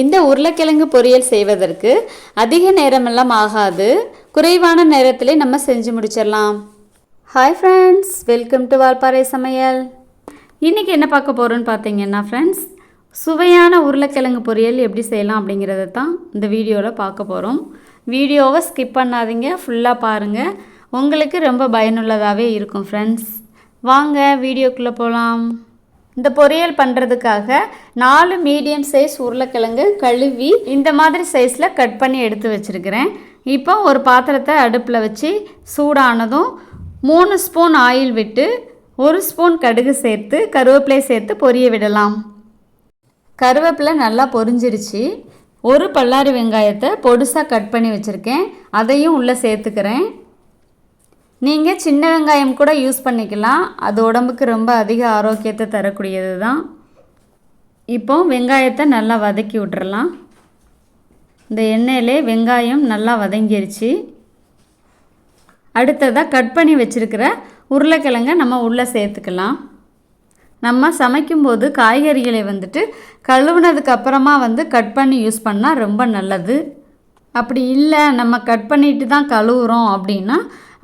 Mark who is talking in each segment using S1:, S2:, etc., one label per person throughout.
S1: இந்த உருளைக்கிழங்கு பொரியல் செய்வதற்கு அதிக நேரமெல்லாம் ஆகாது. குறைவான நேரத்திலே நம்ம செஞ்சு முடிச்சிடலாம். Hi friends welcome to Valparai சமையல் இன்றைக்கி என்ன பார்க்க போகிறோன்னு பார்த்தீங்கன்னா ஃப்ரெண்ட்ஸ் சுவையான உருளைக்கிழங்கு பொரியல் எப்படி செய்யலாம் அப்படிங்கிறத தான் இந்த வீடியோவில் பார்க்க போகிறோம் வீடியோவை ஸ்கிப் பண்ணாதீங்க ஃபுல்லாக பாருங்கள் உங்களுக்கு ரொம்ப பயனுள்ளதாகவே இருக்கும் ஃப்ரெண்ட்ஸ் வாங்க வீடியோக்குள்ளே போகலாம் இந்த பொரியல் பண்ணுறதுக்காக நாலு மீடியம் சைஸ் உருளைக்கிழங்கு கழுவி இந்த மாதிரி சைஸில் கட் பண்ணி எடுத்து வச்சுருக்கிறேன். இப்போ ஒரு பாத்திரத்தை அடுப்பில் வச்சு சூடானதும் மூணு ஸ்பூன் ஆயில் விட்டு ஒரு ஸ்பூன் கடுகு சேர்த்து கருவேப்பிலை சேர்த்து பொரிய விடலாம். கருவேப்பிலை நல்லா பொரிஞ்சிருச்சு. ஒரு பல்லாரி வெங்காயத்தை பொடுசாக கட் பண்ணி வச்சுருக்கேன். அதையும் உள்ளே சேர்த்துக்கிறேன். நீங்கள் சின்ன வெங்காயம் கூட யூஸ் பண்ணிக்கலாம். அது உடம்புக்கு ரொம்ப அதிக ஆரோக்கியத்தை தரக்கூடியது தான் இப்போ வெங்காயத்தை நல்லா வதக்கி விட்டுறலாம். இந்த எண்ணெயிலே வெங்காயம் நல்லா வதங்கிருச்சு. அடுத்ததாக கட் பண்ணி வச்சுருக்கிற உருளைக்கிழங்க நம்ம உள்ளே சேர்த்துக்கலாம். நம்ம சமைக்கும்போது காய்கறிகளை வந்துட்டு கழுவுனதுக்கு அப்புறமா வந்து கட் பண்ணி யூஸ் பண்ணால் ரொம்ப நல்லது. அப்படி இல்லை நம்ம கட் பண்ணிட்டு தான் கழுவுறோம் அப்படின்னா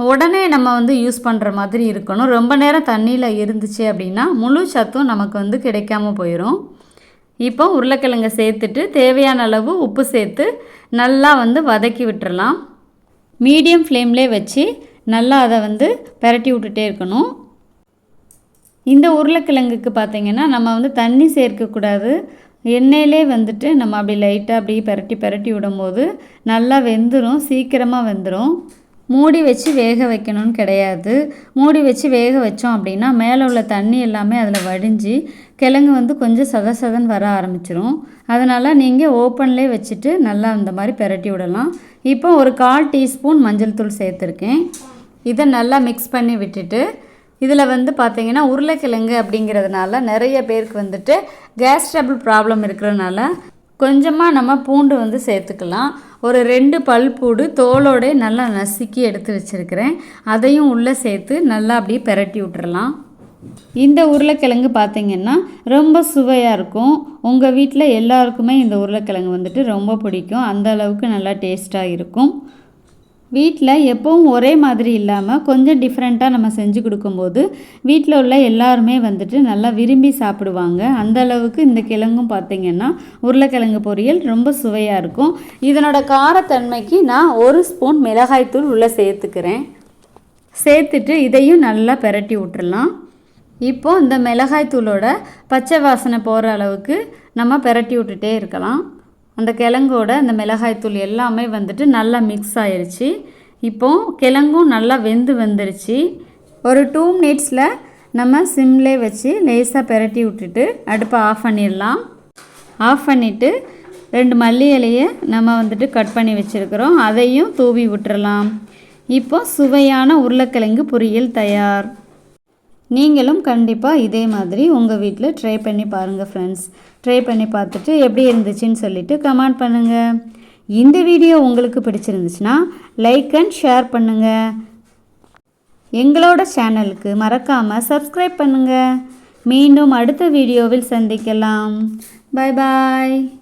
S1: உடனே நம்ம வந்து யூஸ் பண்ணுற மாதிரி இருக்கணும். ரொம்ப நேரம் தண்ணியில் இருந்துச்சு அப்படின்னா முழு சத்தும் நமக்கு வந்து கிடைக்காம போயிடும் இப்போ உருளைக்கிழங்கை சேர்த்துட்டு தேவையான அளவு உப்பு சேர்த்து நல்லா வந்து வதக்கி விட்டுறலாம். மீடியம் ஃப்ளேம்லே வச்சு நல்லா அதை வந்து பெரட்டி விட்டுட்டே இருக்கணும். இந்த உருளைக்கிழங்குக்கு பார்த்திங்கன்னா நம்ம வந்து தண்ணி சேர்க்கக்கூடாது. எண்ணெயிலே வந்துட்டு நம்ம அப்படி லைட்டாக அப்படியே பெரட்டி பெரட்டி விடும்போது நல்லா வெந்துடும் சீக்கிரமாக வெந்துடும் மூடி வச்சு வேக வைக்கணும்னு கிடையாது. மூடி வச்சு வேக வச்சோம் அப்படின்னா மேலே உள்ள தண்ணி எல்லாமே அதில் வடிஞ்சு கிழங்கு வந்து கொஞ்சம் சத சதன் வர ஆரம்பிச்சிரும். அதனால் நீங்கள் ஓப்பன்லேயே வச்சுட்டு நல்லா இந்த மாதிரி பெரட்டி விடலாம். இப்போ ஒரு கால் டீஸ்பூன் மஞ்சள் தூள் சேர்த்துருக்கேன். இதை நல்லா மிக்ஸ் பண்ணி விட்டுட்டு இதில் வந்து பார்த்திங்கன்னா உருளைக்கிழங்கு அப்படிங்கிறதுனால நிறைய பேருக்கு வந்துட்டு கேஸ் ட்ரபிள் ப்ராப்ளம் இருக்கிறதுனால கொஞ்சமாக நம்ம பூண்டு வந்து சேர்த்துக்கலாம். ஒரு ரெண்டு பல் பூடு தோலோட நல்லா நசுக்கி எடுத்து வச்சுருக்கிறேன். அதையும் உள்ளே சேர்த்து நல்லா அப்படியே பெரட்டி விட்டுறலாம். இந்த உருளைக்கிழங்கு பார்த்திங்கன்னா ரொம்ப சுவையாக இருக்கும். உங்கள் வீட்டில் எல்லாருக்குமே இந்த உருளைக்கிழங்கு வந்துட்டு ரொம்ப பிடிக்கும். அந்த அளவுக்கு நல்லா டேஸ்ட்டாக இருக்கும். வீட்டில் எப்பவும் ஒரே மாதிரி இல்லாமல் கொஞ்சம் டிஃப்ரெண்ட்டாக நம்ம செஞ்சு கொடுக்கும்போது வீட்டில் உள்ள எல்லாருமே வந்துட்டு நல்லா விரும்பி சாப்பிடுவாங்க. அந்த அளவுக்கு இந்த கிழங்கும் பார்த்திங்கன்னா உருளைக்கிழங்கு பொரியல் ரொம்ப சுவையாக இருக்கும். இதனோட காரத்தன்மைக்கு நான் ஒரு ஸ்பூன் மிளகாய்த்தூள் உள்ளே சேர்த்துக்கிறேன். சேர்த்துட்டு இதையும் நல்லா பெரட்டி விட்டுறலாம். இப்போ இந்த மிளகாய்த்தூளோட பச்சை வாசனை போகிற அளவுக்கு நம்ம பெரட்டி விட்டுட்டே இருக்கலாம். அந்த கிழங்கோட அந்த மிளகாய்த்தூள் எல்லாமே வந்துட்டு நல்லா மிக்ஸ் ஆயிடுச்சு இப்போது கிழங்கும் நல்லா வெந்து வந்துருச்சு. ஒரு டூ மினிட்ஸில் நம்ம சிம்லே வச்சு லேசாக பெரட்டி விட்டுட்டு அடுப்பை ஆஃப் பண்ணிடலாம். ஆஃப் பண்ணிவிட்டு ரெண்டு மல்லி இலையை நம்ம வந்துட்டு கட் பண்ணி வச்சுருக்கிறோம். அதையும் தூவி விட்டுறலாம். இப்போ சுவையான உருளைக்கிழங்கு பொரியல் தயார். நீங்களும் கண்டிப்பாக இதே மாதிரி உங்கள் வீட்டில் ட்ரை பண்ணி பாருங்கள் ஃப்ரெண்ட்ஸ் ட்ரை பண்ணி பார்த்துட்டு எப்படி இருந்துச்சுன்னு சொல்லிவிட்டு கமெண்ட் பண்ணுங்கள் இந்த வீடியோ உங்களுக்கு பிடிச்சிருந்துச்சுன்னா லைக் அண்ட் ஷேர் பண்ணுங்கள் எங்களோட சேனலுக்கு மறக்காமல் சப்ஸ்கிரைப் பண்ணுங்கள் மீண்டும் அடுத்த வீடியோவில் சந்திக்கலாம். பாய் பாய்